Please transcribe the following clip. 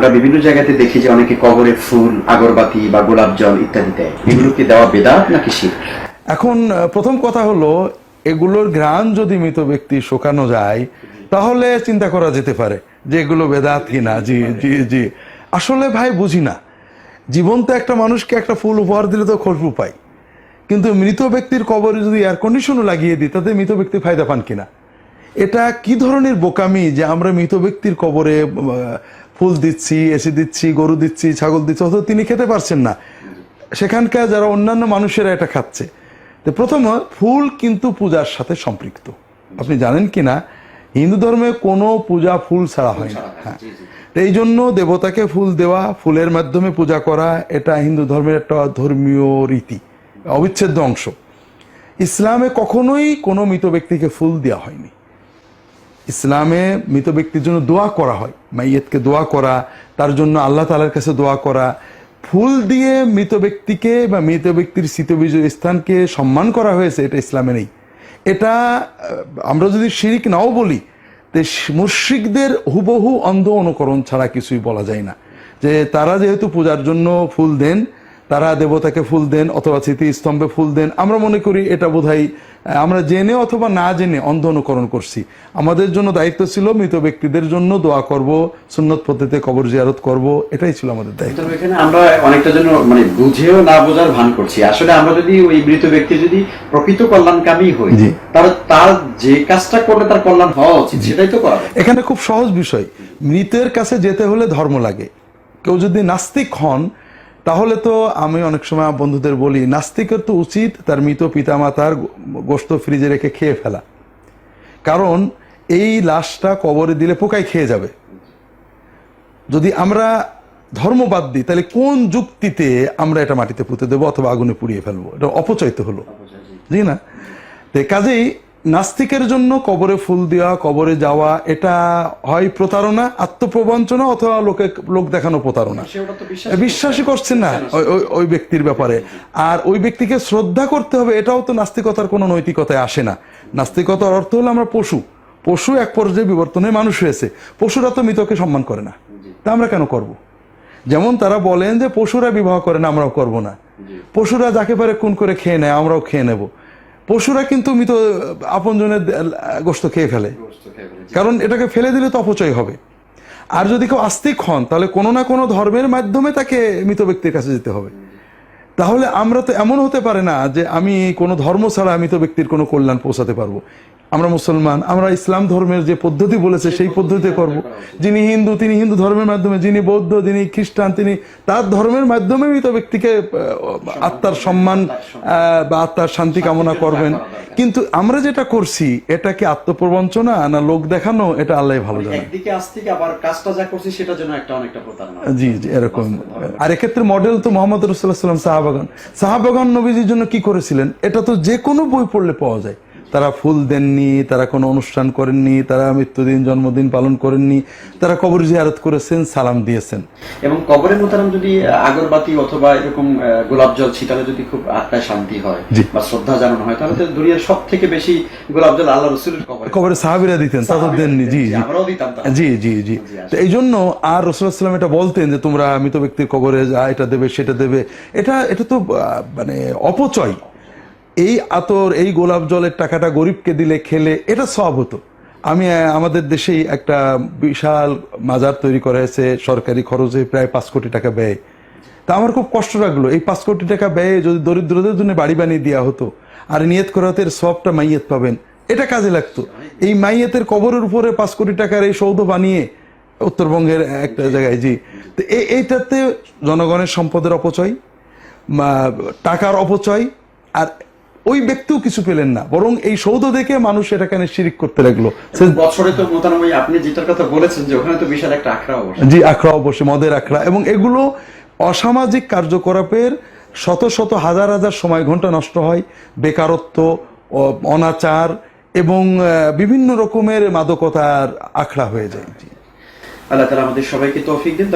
আমরা বিভিন্ন জায়গাতে দেখি যে অনেকে কবরে ফুল, আগরবাতি বা গোলাপ জল ইত্যাদি দেয় এগুলো কি দেওয়া বেদাত নাকি শির? এখন প্রথম কথা হলো, এগুলোর ঘ্রাণ যদি মৃত ব্যক্তি শোকানো যায়, তাহলে চিন্তা করা যেতে পারে যে এগুলো বেদাত কিনা জি জি জি। আসলে ভাই, বুঝি না। জীবন্ত একটা মানুষকে একটা ফুল উপহার দিলে তো খুশবু পাই কিন্তু মৃত ব্যক্তির কবরে যদি এয়ার কন্ডিশনও লাগিয়ে দিই, তাতে মৃত ব্যক্তি ফায়দা পান কিনা? এটা কি ধরনের বোকামি যে আমরা মৃত ব্যক্তির কবরে ফুল দিচ্ছি এসে দিচ্ছি, গরু দিচ্ছি, ছাগল দিচ্ছি, অথচ তিনি খেতে পারছেন না। সেখানকার যারা অন্যান্য মানুষেরা এটা খাচ্ছে, তো প্রথম ফুল কিন্তু পূজার সাথে সম্পৃক্ত। আপনি জানেন কি না? হিন্দু ধর্মে কোনো পূজা ফুল ছাড়া হয় না। হ্যাঁ। এই জন্য দেবতাকে ফুল দেওয়া, ফুলের মাধ্যমে পূজা করা, এটা হিন্দু ধর্মের একটা ধর্মীয় রীতি, অবিচ্ছেদ্য অংশ। ইসলামে কখনোই কোনো মৃত ব্যক্তিকে ফুল দেওয়া হয়নি। ইসলামে মৃত ব্যক্তির জন্য দোয়া করা হয়, মাইয়েতকে দোয়া করা, তার জন্য আল্লাহ তালার কাছে দোয়া করা, ফুল দিয়ে মৃত ব্যক্তিকে বা মৃত ব্যক্তির স্মৃতবীজ স্থানকে সম্মান করা হয়েছে, এটা ইসলামে নেই। এটা, আমরা যদি শিরিক নাও বলি, তো মুশ্রিকদের হুবহু অন্ধ অনুকরণ ছাড়া কিছুই বলা যায় না। যে তারা যেহেতু পূজার জন্য ফুল দেন তারা দেবতাকে ফুল দেন অথবা স্মৃতিস্তম্ভে ফুল দেন। আমরা মনে করি এটা বোধহয় আমরা জেনে অথবা না জেনে অন্ধ অনুকরণ করছি। আমাদের জন্য দায়িত্ব ছিল মৃত ব্যক্তিদের জন্য দোয়া করব সুন্নত পদ্ধতিতে কবর জিয়ারত করব এটাই ছিল আমাদের দায়িত্ব। এখানে আমরা অনেকটা জন্য মানে বুঝেও না বোঝার ভান করছি। আসলে আমরা যদি ওই মৃত ব্যক্তি যদি প্রকৃত কল্যাণকামী হই। তাহলে তার যে কাজটা করলে তার কল্যাণ হওয়া উচিত সেটাই তো করা এখানে খুব সহজ বিষয় মৃতের কাছে যেতে হলে ধর্ম লাগে। কেউ যদি নাস্তিক হন তাহলে তো আমি অনেক সময় বন্ধুদের বলি নাস্তিকের তো উচিত তার মৃত পিতামাতার গোস্ত ফ্রিজে রেখে খেয়ে ফেলা। কারণ এই লাশটা কবরে দিলে পোকায় খেয়ে যাবে। যদি আমরা ধর্ম বাদ দিই তাহলে কোন যুক্তিতে আমরা এটা মাটিতে পুঁতে দেবো অথবা আগুনে পুড়িয়ে ফেলব? এটা অপচয় তো হলো। জি না? তো কাজেই নাস্তিকের জন্য কবরে ফুল দেওয়া কবরে যাওয়া এটা হয় প্রতারণা আত্মপ্রবঞ্চনা অথবা লোকে লোক দেখানো প্রতারণা। বিশ্বাসই করছেন না। ওই- ওই- ওই ব্যক্তির ব্যাপারে। আর ওই ব্যক্তিকে শ্রদ্ধা করতে হবে এটাও তো নাস্তিকতার কোনো নৈতিকতায় আসে না। নাস্তিকতার অর্থ হলো আমরা পশু। পশু এক পর্যায়ে বিবর্তনে মানুষ হয়েছে। পশুরা তো মৃতকে সম্মান করে না। তা আমরা কেন করব। যেমন তারা বলেন যে পশুরা বিবাহ করে না আমরাও করব না। পশুরা যাকে পারে কোন করে খেয়ে নেয় আমরাও খেয়ে নেব। পশুরা কিন্তু মৃত আপনজনের গোস্ত খেয়ে ফেলে। কারণ এটাকে ফেলে দিলে তো অপচয় হবে। আর যদি কেউ আস্তিক হন তাহলে কোনো না কোনো ধর্মের মাধ্যমে তাকে মৃত ব্যক্তির কাছে যেতে হবে। তাহলে আমরা তো এমন হতে পারে না যে আমি কোনো ধর্ম ছাড়া মৃত ব্যক্তির কোনো কল্যাণ পৌঁছাতে পারব। আমরা মুসলমান আমরা ইসলাম ধর্মের যে পদ্ধতি বলেছে সেই পদ্ধতিতে করব। যিনি হিন্দু তিনি হিন্দু ধর্মের মাধ্যমে যিনি বৌদ্ধ যিনি খ্রিস্টান তিনি তার ধর্মের মাধ্যমে মৃত ব্যক্তিকে আত্মার সম্মান বা আত্মার শান্তি কামনা করবেন। কিন্তু আমরা যেটা করছি এটা কি আত্মপ্রবঞ্চনা না লোক দেখানো? এটা আল্লাহ ভালো জানে। একদিকে আসতে আবার কাজটা যা করছি সেটার জন্য একটা অনেকটা প্রতারণা। জি জি এরকম। আর এক্ষেত্রে মডেল তো মোহাম্মদ রসুল্লাহ সাল্লাম সাহাবাগান সাহাবাগান নবীজির জন্য কি করেছিলেন? এটা তো যে কোনো বই পড়লে পাওয়া যায়। তারা ফুল দেননি তারা কোনো অনুষ্ঠান করেননি তারা মৃত্যুদিন জন্মদিন পালন করেননি তারা কবর জিয়ারত করেছেন সালাম দিয়েছেন। এবং কবরের মোতারাম যদি আগরবাতি অথবা এরকম গোলাপ জল ছিটালে যদি খুব আত্মায় শান্তি হয় বা শ্রদ্ধা জানানো হয় তাহলে তো দুনিয়ার সব থেকে বেশি গোলাপ জল আল্লাহ রসুলের কবরে। কবরে সাহাবিরা দিতেন তা তো দেননি জি জি আমরাও দিতাম জি জি জি। তো এই জন্য আর রসুলাম এটা বলতেন যে তোমরা মৃত ব্যক্তির কবরে যা এটা দেবে সেটা দেবে। এটা এটা তো মানে অপচয়। এই আতর, এই গোলাপ জলের টাকাটা গরিবকে দিলে খেলে এটা সব হতো। আমি আমাদের দেশেই একটা বিশাল মাজার তৈরি করা হয়েছে, সরকারি খরচে প্রায় পাঁচ কোটি টাকা ব্যয়। তা আমার খুব কষ্ট লাগল, এই পাঁচ কোটি টাকা ব্যয়ে যদি দরিদ্রদের জন্য বাড়ি বানিয়ে দেওয়া হতো, আর নিয়ত করা হতো এর সবটা মাইয়েত পাবেন, এটা কাজে লাগতো। এই মাইয়েতের কবরের উপরে পাঁচ কোটি টাকার এই সৌধ বানিয়ে উত্তরবঙ্গের একটা জায়গায়, জি। তো এই- এইটাতে জনগণের সম্পদের অপচয় টাকার অপচয়, আর ওই ব্যক্তিও কিছু পেলেন না। বরং এই সৌধ দেখে মানুষ এটাকে শিরিক করতে লাগল। বছরে তো মোতারাম আপনি যেটার কথা বলেছেন যে ওখানে তো বিশাল একটা আখড়া অবশ্য জি আখড়া অবশ্যই মদের আখড়া। এবং এগুলো অসামাজিক কার্যকলাপের শত শত হাজার হাজার সময় ঘণ্টা নষ্ট হয়। বেকারত্ব অনাচার এবং বিভিন্ন রকমের মাদকতার আখড়া হয়ে যায়। আল্লাহ তালা আমাদের সবাইকে তৌফিক দিন।